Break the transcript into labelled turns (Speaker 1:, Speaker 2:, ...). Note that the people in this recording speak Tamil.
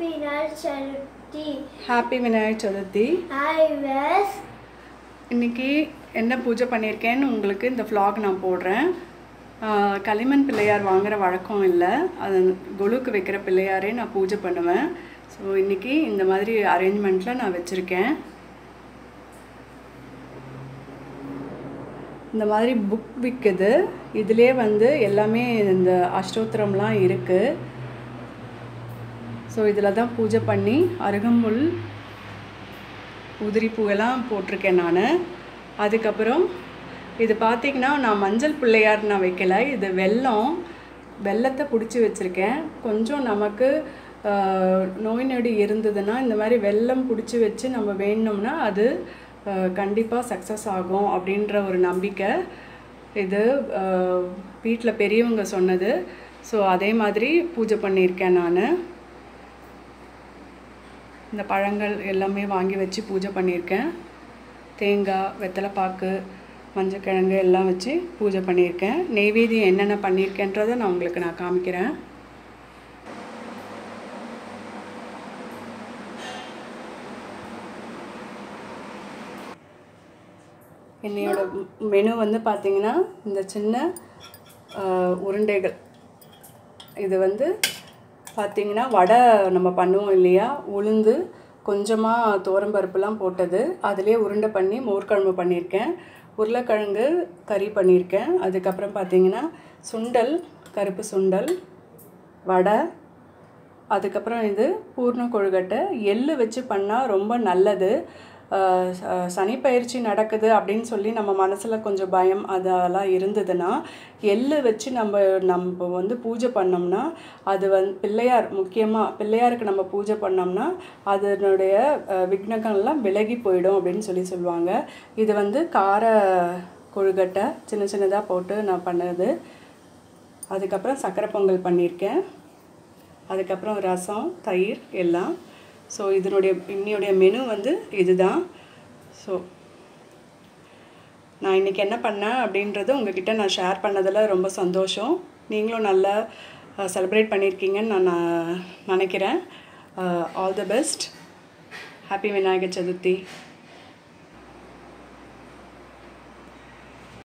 Speaker 1: விநாயகர் சதுர்த்தி
Speaker 2: ஹாப்பி விநாயகர் சதுர்த்தி
Speaker 1: ஹாய் வேஸ்
Speaker 2: இன்னைக்கு என்ன பூஜை பண்ணியிருக்கேன்னு உங்களுக்கு இந்த vlog நான் போடுறேன். களிமண் பிள்ளையார் வாங்குற வழக்கம் இல்லை. அது கொலுக்கு வைக்கிற பிள்ளையாரே நான் பூஜை பண்ணுவேன். ஸோ இன்னைக்கு இந்த மாதிரி அரேஞ்ச்மெண்ட்டில் நான் வச்சுருக்கேன். இந்த மாதிரி புக் விற்குது இதிலே வந்து எல்லாமே இந்த அஷ்டோத்திரம்லாம் இருக்குது ஸோ இதில் தான் பூஜை பண்ணி அருகம்புல் உதிரி பூவெல்லாம் போட்டிருக்கேன் நான். அதுக்கப்புறம் இது பார்த்தீங்கன்னா நான் மஞ்சள் பிள்ளையார் நான் வைக்கலை. இது வெல்லம் வெல்லத்தை பிடிச்சி வச்சுருக்கேன். கொஞ்சம் நமக்கு நோய் நொடி இருந்ததுன்னா இந்த மாதிரி வெல்லம் பிடிச்சி வச்சு நம்ம வேணும்னா அது கண்டிப்பாக சக்ஸஸ் ஆகும் அப்படின்ற ஒரு நம்பிக்கை. இது வீட்டில் பெரியவங்க சொன்னது. ஸோ அதே மாதிரி பூஜை பண்ணியிருக்கேன் நான். இந்த பழங்கள் எல்லாமே வாங்கி வச்சு பூஜை பண்ணியிருக்கேன். தேங்காய் வெத்தலைப்பாக்கு மஞ்சக்கிழங்கு எல்லாம் வச்சு பூஜை பண்ணியிருக்கேன். நெய்வேதியம் என்னென்ன பண்ணியிருக்கேன்றதை நான் உங்களுக்கு நான் காமிக்கிறேன். என்னையோட மெனு வந்து பார்த்திங்கன்னா இந்த சின்ன உருண்டைகள். இது வந்து பார்த்தீங்கன்னா வடை நம்ம பண்ணுவோம் இல்லையா? உளுந்து கொஞ்சமாக தோரம்பருப்புலாம் போட்டது. அதிலே உருண்டை பண்ணி மோர்க்குழம்பு பண்ணியிருக்கேன். உருளைக்கிழங்கு கறி பண்ணியிருக்கேன். அதுக்கப்புறம் பார்த்தீங்கன்னா சுண்டல் கருப்பு சுண்டல் வடை. அதுக்கப்புறம் இது பூர்ண கொழுக்கட்டை எள்ளு வச்சு பண்ணால் ரொம்ப நல்லது. ஆஹ் ச- நடக்குது அப்படின்னு சொல்லி நம்ம மனசில் கொஞ்சம் பயம் அதெல்லாம் இருந்ததுன்னா எள்ளு வச்சு நம்ம நம்ம வந்து பூஜை பண்ணோம்னா அது வந்து பிள்ளையார் முக்கியமாக பிள்ளையாருக்கு நம்ம பூஜை பண்ணோம்னா அதனுடைய விக்னகங்கள்லாம் விக்னங்கள்லாம் விலகி போயிடும் அப்படின்னு சொல்லி சொல்லுவாங்க. இது வந்து கார கொழுக்கட்டை சின்ன சின்னதாக போட்டு நான் பண்ணது. அதுக்கப்புறம் சக்கரை பொங்கல் பண்ணியிருக்கேன். அதுக்கப்புறம் ரசம் தயிர் எல்லாம். ஸோ இதனுடைய இன்னையுடைய மெனு வந்து இதுதான். ஸோ நான் இன்றைக்கி என்ன பண்ணேன் அப்படின்றது உங்ககிட்ட நான் ஷேர் பண்ணதில் ரொம்ப சந்தோஷம். நீங்களும் நல்லா செலிப்ரேட் பண்ணியிருக்கீங்கன்னு நான் நான் நினைக்கிறேன். All the best happy Vinayagar Chaturthi